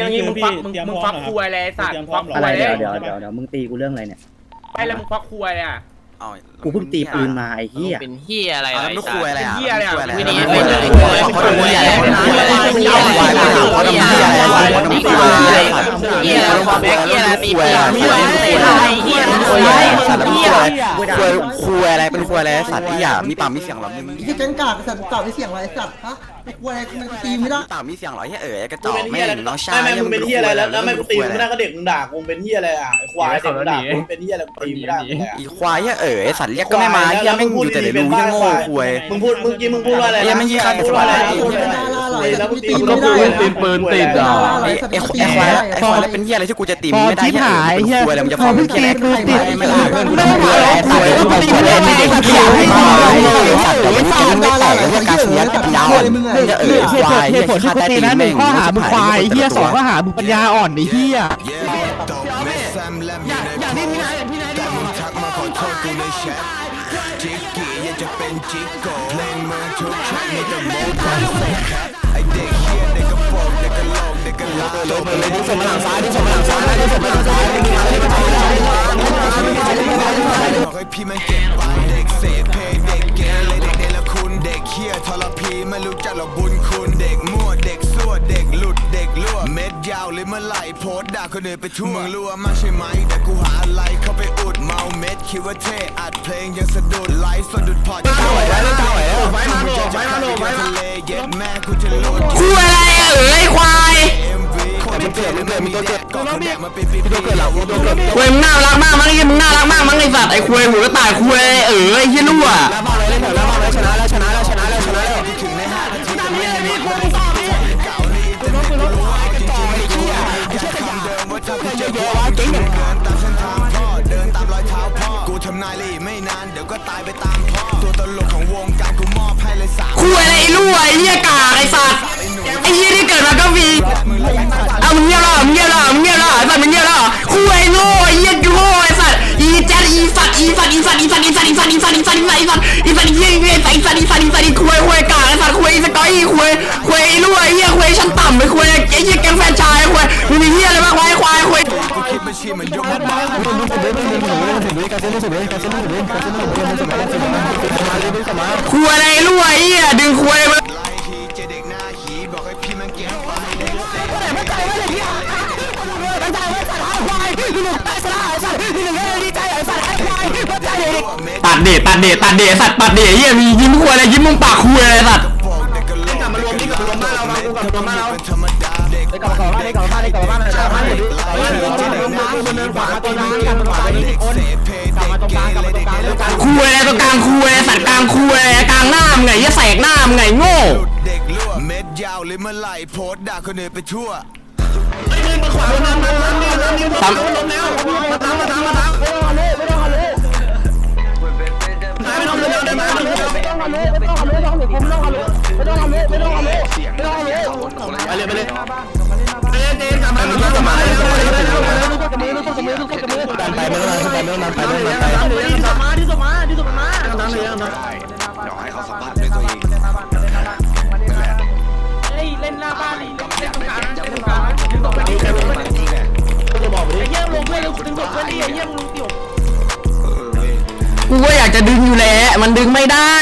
อันอย่างนี้นี้คืมึองพี่ฟักมึงเตรียมมึพงร้อฟัมกเหรอควยเลยไอ้สัตว์เตรียมพร้อฟัมกเหรอคอะไรวยเลเดี๋ยวยเดี๋ยวเดี๋ยวเดี๋ยวมึงตีกูเรื่องอะไรเนี่ยไม่แล้วมึงฟักควยเลยอะ เอากูเพิ่งตีปืนมาไอ้เหี้ย เป็นเฮียอะไรเอาแล้วไม่คุยอะไรอะเหี้ยอะไรอะไม่ไม่คุยได้อะไรไม่ได้เขาทำเหี้ยอะไรเขาทำเหี้ยอะไรเขาทำเหี้ยอะไรเขาทำเหี้ยอะไรเขาทำเหี้ยอะไรเฮียของแม็กเฮียอะไรตีคุยเฮียอะไร เฮียอะไรเฮียคุยเฮีอะไรยสัตว์แล้วเฮีคุยยอะไรคุยคุยอะไรเป็นคุยอะไรสัตว์ที่อย่ามีปากมีเสียงหรอมึงไอ้ที่แก๊งกากสัตว์กากไม่เสียงอะไรไอ้สัตว์ฮะไอ้กลัวอะไรกูตีไม่ได้มีปากมีเสียงหรอไอ้เอ๋ยกระจมึองกเป็นไม่เฮียอะไรน้องชายไม่ไม่มึงเป็นเฮียอะไรแล้วแล้วไม่กูตีมึงไม่ได้ไก็เด็กมึงด่ากูเป็นเฮียอะไรอะไอ้ควายเด็กมึงด่ากูเป็นเฮียอะไรกูตีมึงไม่ได้มึงเลยอะอีควายเอ๋ยสัตว์เรียกก็ไม่มาเฮียแม่งอยู่แต่ในรูเฮียโง่คุยมึงพูดมึงกี้มึงพูดว่าอะไรเฮียไม่ยี่ข้าพูดว่าอะไรโดนเป็นดาราหลาย แล้วกูตีมึไม่ได้ตีปืนติดอะไอ้ไอ้ไอ้ควายไอ้ควายแล้วเป็นเฮียอะไรที่กูจะตีมึงไม่ได้เฮียเป็นคุยอะไรมึงจะฟังเป็นเฮียอะไรไม่ได้เพื่อนกูต้องคุยอะไรสัตว์กูตีมึงไม่ได้สัตว์ไม่ได้สัตว์แต่วันนี้จะไม่แตกแล้วเฮียการเสียจะเป็นดาวเฮียเอ๋ยควายเฮียฆ่าได้ตีแม่งข้อหามึงควายเฮียสองข้อหามึงปัญญาอ่อนไอ้เฮียอย่างที่พี่นายอย่างพี่นายที่บอกทักมา ขอโทษกูในแชทจิกกี้อยากจะเป็นจิกโก้เลงเมือทุกแทร็กมีแต่โมดคอนเซ็ปต์ไอเด็กเฮียเด็กกระโปรงเด็กกระโหลกเด็กกระลาโลกเลยที่ส่งมาหลังซ้ายที่ส่งมาหลังซ้ายที่ส่งมาหลังซ้ายไม่มีอะไรไม่มีอะไรบอกให้พี่มันเก็บไปเด็กเสพเพเด็กเกเรเด็กเนรคุณเด็กเฮียทรพีไม่รู้จักหรอกบุญคุณเด็กมั่วเด็กซั่วเด็กหลุ ยาวเลยเมื่อไหร่โพสต์ด่าคนอื่นไปทั่วมึงรั่วมากใช่ไหมแต่กูหาอะไรเข้าไปอุดเมาเม็ดคิดว่าเท่อัดเพลงยังสะดุดไลฟ์สะดุดพอดเก้าไหวแล้วเก้าไหวแล้วไฟมาโลไฟมาโลไฟมาทะเลเย็ดแม่กูจะโหลดคุยอะไรอะเอ้ยควาย MV คนมันเกิดมันเกิดมันตัวเกิดก็แดกมาเป็นปีๆตัวเกิดหลังตัวเกิดคุยมึงน่ารักมากมั้งไอ้มึงน่ารักมากมั้งไอ้สัตว์ไอ้คุยหัวกระต่ายคุยเอ้ยเฮียรั่วแล้วมาเลยเล่นเถอะแล้ว ยวก็ตายไปตามพ่อตัวตลกของวงการกูมอบให้เลยสามคุยอะไรไอ้รั่วไอ้เฮียกากไอ้สัตว์ไอ้เฮียที่เกิดมาก็ฟรีเอามึงเงียบแล้วมึงเงียบแล้วมึงเงียบแล้วไอ้สัตว์มึงเงียบแล้วคุยโง่ไอ้เฮียโง่ไอ้สัตว์อีแจ๊ดอีสัตว์อีสัตว์อีสัตว์อีสัตว์อีสัตว์อีสัตว์อีสัตว์อีสัตว์อีสัตว์อีสัตว์อีสัตว์อีเฮียอีสัตว์อีสัตว์อีสัตว์อีสัตว์อีคุยคุยกากไอ้สัตว์คุยสกอยอีคุยคุยไอ้รั่วไอ้เฮียคุยชั้นต่ำไปคุยไอ้เฮียแกงแฟนชายคุยมึงมีเฮียอะไรบ้างวะไอ้ควายคุยกูคิดบัญชีมันยกมาบ้าน คุยอะไรรั่วไอ้เฮียดึงคุยมาไล่ทีเจเด็กหน้าหีบอกให้พี่มันเก็บไปเด็กเสพตัดเดทตัดเดทตัดเดทสัตว์ตัดเดทเฮียมียิ้มคุยอะไรยิ้มมุมปากคุยอะไรสัตว์โป่งเด็กกระโหลกกลับมารวมที่กลับมารวมบ้านเรามากูกลับมารวมบ้านเราเป็นธรรมดาเด็กกลับมาบ้านเด็กกลับมาบ้านเด็กกลับมาบ้านเด็กกลับมาบ้านเด็กกลับมาบ้านเด็กกลับมาบ้านเด็กกลับมาบ้านเด็กกลับมาบ้านเด็กเสพเพเด็กเกเรเด็กเนรคุณคุยอะไรตรงกลางคุยสัตว์กลางคุ ไอ้พสด่าคนอื่นไปทั่วตามไปไม่ต้องนานไปไม่ต้องนานไปไม่ต้องนานไป เดี๋ยวให้เขาสัมผัสด้วยตัวเอง ล่นหน้าบ้านเล่นตรงกลางเล่นตรงกลางดึงตกไปดิไอ้เหี้ยลงเพื่อนดึงตกเพื่อนดิไอ้เหี้ยมึงลงติวกูก็อยากจะดึงอยู่แหละมันดึงไม่ได้